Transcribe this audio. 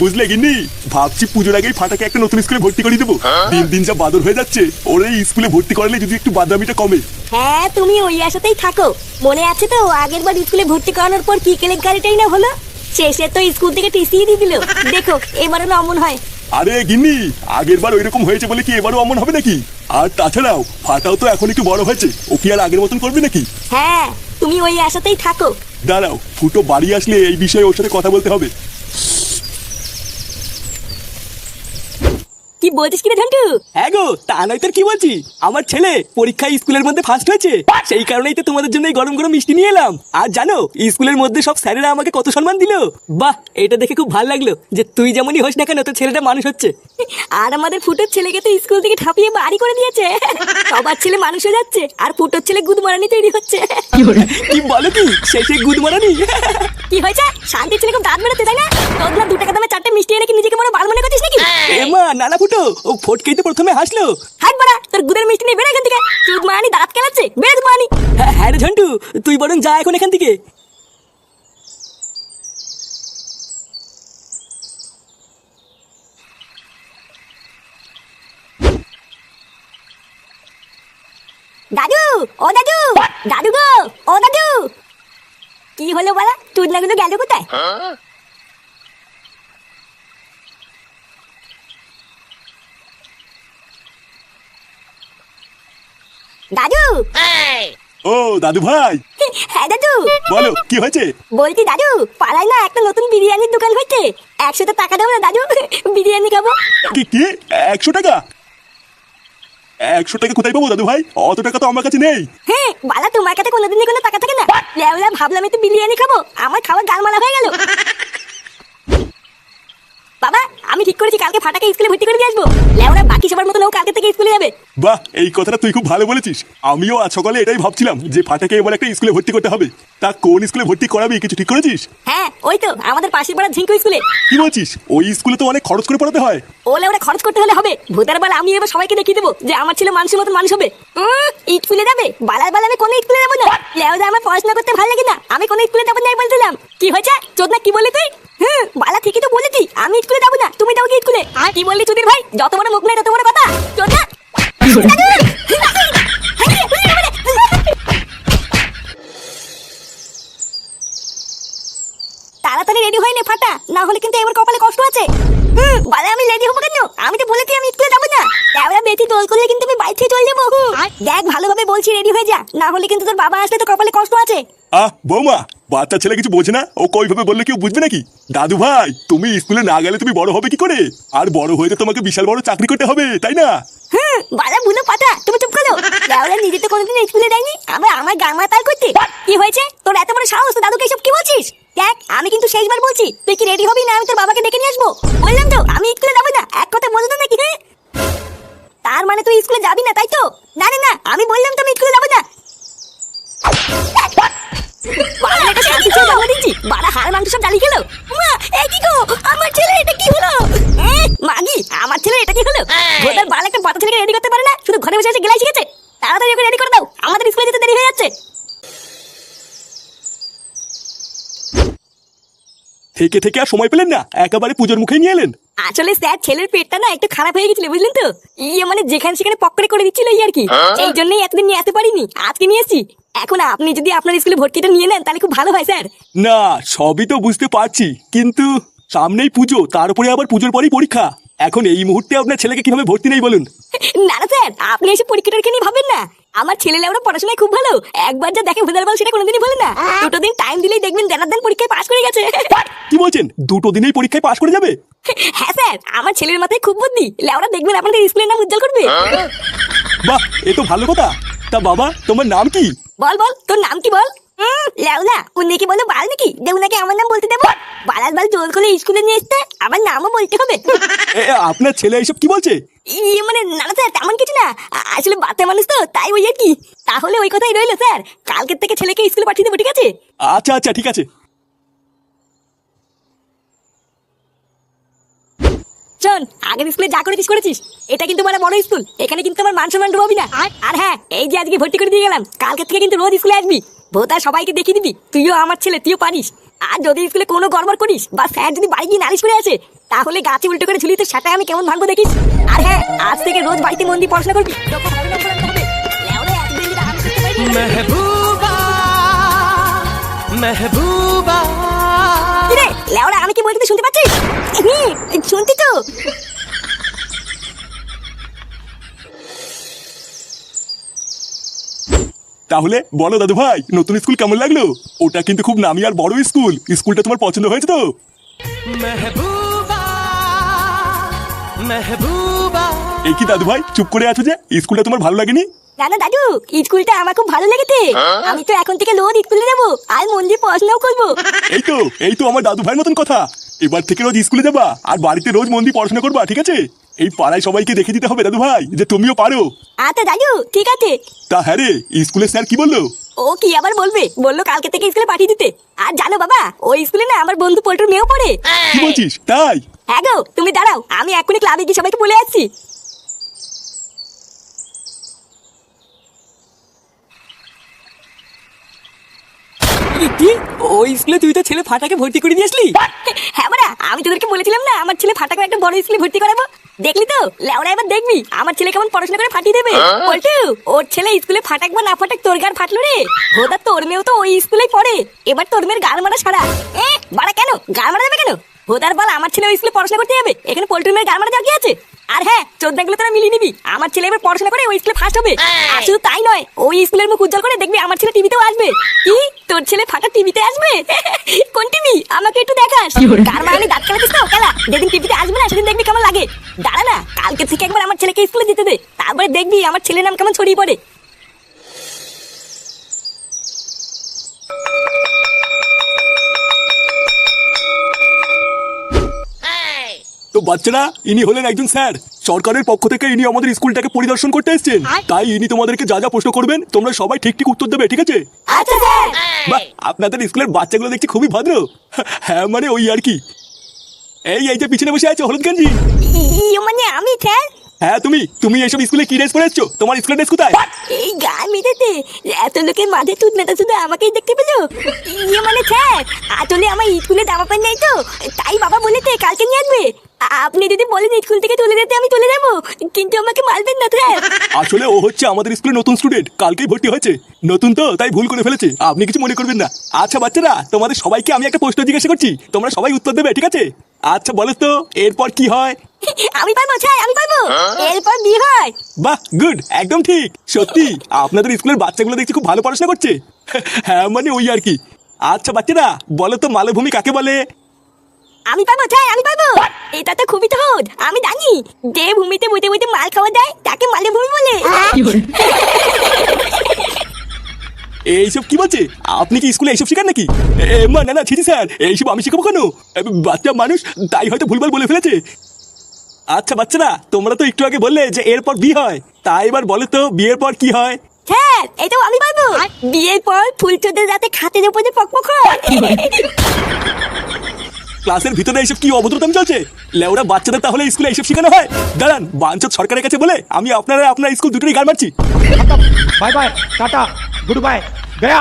বুঝলে গিন্নি? ভাবছি পুজোর আগেই ফাটাকে একটা নতুন স্কুলে ভর্তি করে দেবো। দিন দিন যা বাদর হয়ে যাচ্ছে ওর এই স্কুলে ভর্তি করালে যদি একটু বাদামিটা কমে। হ্যাঁ তুমি ওই আশাতেই থাকো। মনে আছে তো আগের বার স্কুলে ভর্তি করানোর পর কি কেলেঙ্কারিটাই না হলো? শেষে তো স্কুল থেকে টিসি দিয়ে দিল। দেখো এবারও অমন হয়। আরে গিন্নি আগের বার ওইরকম হয়েছে বলে কি এবারও অমন হবে নাকি? আর তাছাড়াও ফাটাও তো এখন একটু বড় হয়েছে। ও কি আর আগের মতন করবে নাকি? হ্যাঁ তুমি ওই আশাতেই থাকো। দাঁড়াও ফুটো বাড়ি আসলে এই বিষয়ে ওর সাথে কথা বলতে হবে। কি বলছিস কিরে ঝন্টু? হ্যাঁ গো তা নয় তোর কি বলছি? আমার ছেলে পরীক্ষায় স্কুলের মধ্যে ফার্স্ট হয়েছে। সেই কারণেই তো তোমাদের জন্য এই গরম গরম মিষ্টি নিয়ে এলাম। আর জানো স্কুলের মধ্যে সব স্যারেরা আমাকে কত সম্মান দিল। বাহ এটা দেখে খুব ভালো লাগল যে তুই যেমনই হোস না কেন তোর ছেলেটা মানুষ হচ্ছে। আর আমাদের ফুটোর ছেলেকে তো স্কুল থেকে ঠাপিয়ে বাড়ি করে দিয়েছে। সবার ছেলে মানুষ হয়ে যাচ্ছে আর ফুটোর ছেলে গুদ মারানি তৈরি হচ্ছে। কি বলো? কি শেষে গুদ মারানি কি হয়েছে? শান্তির ছেলে খুব দাঁত বেরোতে তাই না? তোর দু টাকা দামে চারটে মিষ্টি এনে কি নিজেকে মনে বাল মনে করছিস নাকি? এমা নানা ফুটো ও ফটকেই তো প্রথমে হাসলো। হাট বাড়া তোর গুদের মিষ্টি নিয়ে বেরো এখান থেকে। চুদ মারানি দাঁত কেলাচ্ছে বেরো মারানি। হ্যাঁ হ্যাঁ রে ঝন্টু তুই বরং যা এখন এখান থেকে। দাদু ও দাদু দাদু গো ও দাদু। কি হলো বলা তুই চুদনাগুলো গেল কোথায়? দাদু! ও দাদু ভাই! হ্যাঁ দাদু! বলো কি হয়েছে? বলছি দাদু পাড়ায় না একটা নতুন বিরিয়ানির দোকান হয়েছে। একশোটা টাকা দেবো না দাদু বিরিয়ানি খাব। কি কি? একশো টাকা? একশো টাকা কোথায় পাবো দাদু ভাই? অত টাকা তো আমার কাছে নেই। হ্যাঁ বালা তোমার কাছে কোনোদিনই কোনো টাকা থাকে না। লেওলা ভাবলাম একটু বিরিয়ানি খাব। আমার খাওয়ার গালমালা হয়ে গেল। বাবা আমি ঠিক করেছি কালকে ফাটাকে স্কুলে ভর্তি করে দিয়ে আসব। লেওরা বাকি সবার মতন ও কালকে থেকে স্কুলে যাবে। বাহ এই কথাটা তুই খুব ভালো বলেছিস। আমিও আজ সকালে এটাই ভাবছিলাম যে ফাটাকে এবার একটা স্কুলে ভর্তি করতে হবে। তা কোন স্কুলে ভর্তি করাবি কিছু ঠিক করেছিস? হ্যাঁ ওই তো আমাদের পাশের পাড়া ঝিঙ্কু স্কুলে। কি বলছিস? ওই স্কুলে তো অনেক খরচ করে পড়াতে হয়। ও লেওরা খরচ করতে হলে হবে। ভূতের বেলা আমি এবার সবাইকে দেখিয়ে দেবো যে আমার ছেলে মানুষের মতন মানুষ হবে। স্কুলে যাবে? বালার বেলা আমি কোনো স্কুলে যাব না। লেওরা আমার পড়াশোনা করতে ভালো লাগে না। আমি কোনো স্কুলে যাব না বলছিলাম। কি হয়েছে? কি বলি তুই? হুম বালা ঠিকই তো বলেছি আমি স্কুলে যাব না। তুমি যাও কি স্কুলে আর কি বললি চুদির ভাই? যত বড় মুখ নেই তত বড় কথা। তাড়াতাড়ি রেডি হয়ে নে ফাটা। না হলে কিন্তু এবার কপালে কষ্ট আছে। হুম বালে আমি রেডি হব কেন? আমি তো বলেছি আমি স্কুলে যাব না। এবার বেশি দোল করলে কিন্তু আমি বাইক থেকে চলে যাব। দেখ ভালোভাবে বলছি রেডি হয়ে যা। না হলে কিন্তু তোর বাবা আসলে তো কপালে কষ্ট আছে। আহ বৌমা বাচ্চা ছেলে কিছু বোঝে না? ও কইভাবে বললে কেউ বুঝবে নাকি? দাদু ভাই তুমি স্কুলে না গেলে তুমি বড় হবে কি করে? আর বড় হয়ে তো তোমাকে বিশাল বড় চাকরি করতে হবে তাই না? হুম বালা বুলো পাতা তুমি চুপ করো। লেওরা নিজে তো কোনোদিন স্কুলে যায়নি আমরা আমার গান তাল করতে। কি হয়েছে? তোর এত বড় সাহস তো দাদুকে এসব কি বলছিস? দেখ আমি কিন্তু শেষবার বলছি তুই কি রেডি হবি না আমি তোর বাবাকে ডেকে নিয়ে আসব? বললাম তো আমি স্কুলে যাব না এক কথা বলতো নাকি হ্যাঁ? তার মানে তুই স্কুলে যাবি না তাই তো? না না না আমি বললাম তো আমি স্কুলে যাব না বাড়া একটা শান্তি ছেলে জন্ম দিচ্ছি বাড়া হাড় মাংস সব জ্বালিয়ে গেল মা এ কি গো আমার ছেলে এটা কি হলো এ, মাগি আমার ছেলে এটা কি হলো? গোদার বাল একটা ছেলেকে রেডি করতে পারে না? শুধু ঘরে বসে বসে গেলাই শিখেছে? তাড়াতাড়ি ওকে রেডি করে দাও। আমাদের স্কুলে যেতে দেরি হয়ে যাচ্ছে। থেকে থেকে আর সময় পেলেন না। একেবারে পুজোর মুখে নিয়ে এলেন। আসলে স্যার ছেলের পেটটা না একটু খারাপ হয়ে গেছিল বুঝলেন তো? ইয়ে মানে যেখানে সেখানে পকড়ে করে দিচ্ছিল এই আর কি। এই জন্যই এতদিন নিয়ে আসতে পারিনি। আজকে নিয়ে এসেছি। এখন আপনি যদি আপনার স্কুলে ভর্তিটা নিয়ে নেন তাহলে খুব ভালো হয় স্যার। না সবই তো বুঝতে পারছি। কিন্তু সামনেই পুজো তার উপরে আবার পুজোর পরেই পরীক্ষা। এখন এই মুহূর্তে আপনার ছেলেকে কীভাবে ভর্তি নেই বলুন? না না স্যার আপনি এসে পরীক্ষাটাকে নিয়ে ভাবেন না। আমার ছেলে লেবরা পড়াশোনায় খুব ভালো। একবার যা দেখে ভেদার বল সেটা কোনোদিনই বলে না। দুটো দিন টাইম দিলেই দেখবেন দেনার দেন পরীক্ষায় পাশ করে গেছে। কি বলছেন? দুটো দিনেই পরীক্ষায় পাশ করে যাবে? হ্যাঁ স্যার আমার ছেলের মাথায় খুব বুদ্ধি। লেবরা দেখবেন আপনাদের স্কুলের নাম উজ্জ্বল করবে। বাহ এ তো ভালো কথা। তা বাবা তোমার নাম কি? বল বল তোর নাম কি বল? লেওনা উনি কি বলো বাল নাকি? যে উনাকে আমার নাম বলতে দেবো। বালাল বাল জোর করে স্কুলে নিয়ে এসতে আমার নামও বলতে হবে। আপনার ছেলে এইসব কি বলছে? ইয়ে মানে না না স্যার তেমন কিছু না। আসলে বাচ্চা মানুষ তো তাই ওই আর কি। তাহলে ওই কথাই রইল স্যার। কালকের থেকে ছেলেকে স্কুলে পাঠিয়ে দেবো ঠিক আছে? আচ্ছা আচ্ছা ঠিক আছে। শোন আগের স্কুলে যা করেছিস করেছিস এটা কিন্তু মানে বড় স্কুল। এখানে কিন্তু আমার মান সম্মান ডুবাবি না। আর? হ্যাঁ এই যে আজকে ভর্তি করে দিয়ে গেলাম কালকে থেকে কিন্তু রোজ স্কুলে আসবি। ভোতা সবাইকে দেখিয়ে দিবি। তুইও আমার ছেলে তুইও পারিস। আর যদি স্কুলে কোনো গড়বড় করিস বা স্যার যদি বাড়ি গিয়ে নালিশ করে আসে তাহলে গাছে উল্টো করে ঝুলি সেটা আমি কেমন ভাঙবো দেখিস? আর হ্যাঁ আজ থেকে রোজ বাড়িতে মন দিয়ে পড়াশোনা করবি। মেহবুবা মেহবুবা। আমি কি বলতে শুনতে পাচ্ছিস? শুনতি তো। তাহলে বলো দাদু ভাই নতুন স্কুল কেমন লাগল? ওটা কিন্তু খুব নামি আর বড় স্কুল। স্কুলটা তোমার পছন্দ হয়েছে তো? কি দাদু ভাই চুপ করে আছো যে? স্কুলটা তোমার ভালো লাগেনি? দাদু স্কুলটা আমার খুব ভালো লেগেছে। আমি তো এখন থেকে রোজ স্কুলে আর মন্দির পড়াশোনাও করব। এই তো এই তো আমার দাদু ভাইয়ের মতন কথা। এবার থেকে রোজ স্কুলে যাবা আর বাড়িতে রোজ মন্দির পড়াশোনা করবা ঠিক আছে? এই পাড়ায় সবাইকে দেখে দিতে হবে দাদু ভাই যে তুমিও পারো। আচ্ছা দাদু ঠিক আছে। তা হ্যাঁ রে স্কুলের স্যার কি বলল? ও কি আবার বলবে? বলল কালকে থেকে স্কুলে পাঠিয়ে দিতে। আর জানো বাবা ওই স্কুলে না আমার বন্ধু পোল্টুর মেয়েও পড়ে। কি বলছিস? তাই? হ্যাঁ গো তুমি দাঁড়াও আমি এখনই ক্লাবে গিয়ে সবাইকে বলে আসছি। কি- ওই স্কুলে তুই তো ছেলে ফাটাকে ভর্তি করে দিয়ে আসলি? হ্যাঁ বাড়া আমি তোদেরকে বলেছিলাম না আমার ছেলে ফাটাকে একটা বড় স্কুলে ভর্তি করাবো। দেখলি তো? লেওড়া এবার দেখবি আমার ছেলে কেমন পড়াশোনা করে ফাটিয়ে দেবে। পল্টু ওর ছেলে স্কুলে ফাটাক বা না ফাটাক তোর গার ফাটলো রে। ভোদা তোর মেয়েও তো ওই স্কুলেই পড়ে। এবার তোর মেয়ের গাল মারা সারা। এ বাড়া কেন? গাল মারা যাবে কেন? ভোদার বল আমার ছেলে ওই স্কুলে পড়াশোনা করতে যাবে। এখানে পল্টুর মেয়ের গাল মারা যাওয়া কি আছে? আর হ্যাঁ চোদ্দাগুলো তোরা মিলিয়ে নিবি। আমার ছেলে এবার পড়াশোনা করে ওই স্কুলে ফার্স্ট হবে। আর শুধু তাই নয় ওই স্কুলের মুখ উজ্জ্বল করে দেখবি আমার ছেলে টিভিতেও আসবে। কি? তোর ছেলে ফাটা টিভিতে আসবে? কোন টিভি আমাকে একটু দেখাস। কার মানে দাঁত খেলা। যেদিন টিভিতে আসবে না সেদিন দেখবি কেমন লাগে। দাঁড়া না কালকে থেকে একবার আমার ছেলেকে স্কুলে যেতে দে। তারপরে দেখবি আমার ছেলের নাম কেমন ছড়িয়ে পড়ে। তো বাচ্চারা ইনি হলেন একজন স্যার। সরকারের পক্ষ থেকে ইনি আমাদের স্কুলটাকে পরিদর্শন করতে এসেছেন। তাই ইনি তোমাদেরকে যা যা প্রশ্ন করবেন তোমরা সবাই ঠিক ঠিক উত্তর দেবে ঠিক আছে? আচ্ছা বাহ আপনাদের স্কুলের বাচ্চাগুলো দেখছি খুবই ভদ্র। হ্যাঁ মানে ওই আর কি। এই এই যে পিছনে বসে আছে হলুদ গেঞ্জি। মানে আমি স্যার? হ্যাঁ তুমি তুমি এইসব স্কুলে কি ড্রেস পরে তোমার স্কুলের ড্রেস কোথায়? এই গান মেটাতে এত লোকের মাঝে তুত নেতা শুধু আমাকেই দেখতে পেল। ইয়ে মানে স্যার আসলে আমার স্কুলে জামা প্যান্ট নেই তো। তাই বাবা বলেছে কালকে নিয়ে আসবে। আপনি যদি বলেন স্কুল থেকে তুলে দিতে আমি তুলে দেবো কিন্তু আমাকে মারবেন না স্যার। আসলে ও হচ্ছে আমাদের স্কুলে নতুন স্টুডেন্ট কালকেই ভর্তি হয়েছে। নতুন তো তাই ভুল করে ফেলেছে। আপনি কিছু মনে করবেন না। আচ্ছা বাচ্চারা তোমাদের সবাইকে আমি একটা প্রশ্ন জিজ্ঞাসা করছি। তোমরা সবাই উত্তর দেবে ঠিক আছে? আচ্ছা বলো তো এরপর কি হয়? আমি পারব স্যার আমি পারব। এরপর বিয়ে হয়? বাহ গুড একদম ঠিক। সত্যি আপনাদের স্কুলের বাচ্চাগুলো দেখছি খুব ভালো পড়াশোনা করছে। হ্যাঁ মানে ওই আর কি। আচ্ছা বাচ্চারা বলো তো মালভূমি কাকে বলে? আমি পারব স্যার আমি পারব এটা তো খুবই সহজ আমি জানি। যে ভূমিতে বইতে বইতে মাল খাওয়া যায় তাকে মালে ভূমি বলে। এইসব কি বলছে? আপনি কি স্কুলে এইসব শেখান নাকি? এ, মা না না ছিটি স্যার এইসব আমি শেখাবো কেন? বাচ্চা মানুষ তাই হয়তো ভুলভাল বলে ফেলেছে। আচ্ছা বাচ্চারা তোমরা তো একটু আগে বললে যে এরপর বিয়ে হয়। তাই এবার বলো তো বিয়ের পর কি হয়? স্যার এটাও আমি পারব বিয়ের পর ফুলচোদের রাতে খাতের উপরে পকপক হয়। ক্লাসের ভিতরে এইসব কি অভদ্রতাম চলছে? লেওরা বাচ্চাদের তাহলে স্কুলে এইসব শেখানো হয়? দাঁড়ান বাঞ্চত সরকারের কাছে বলে আমি আপনারা আপনার স্কুল দুটোই গান মারছি bye bye tata good bye Gaya.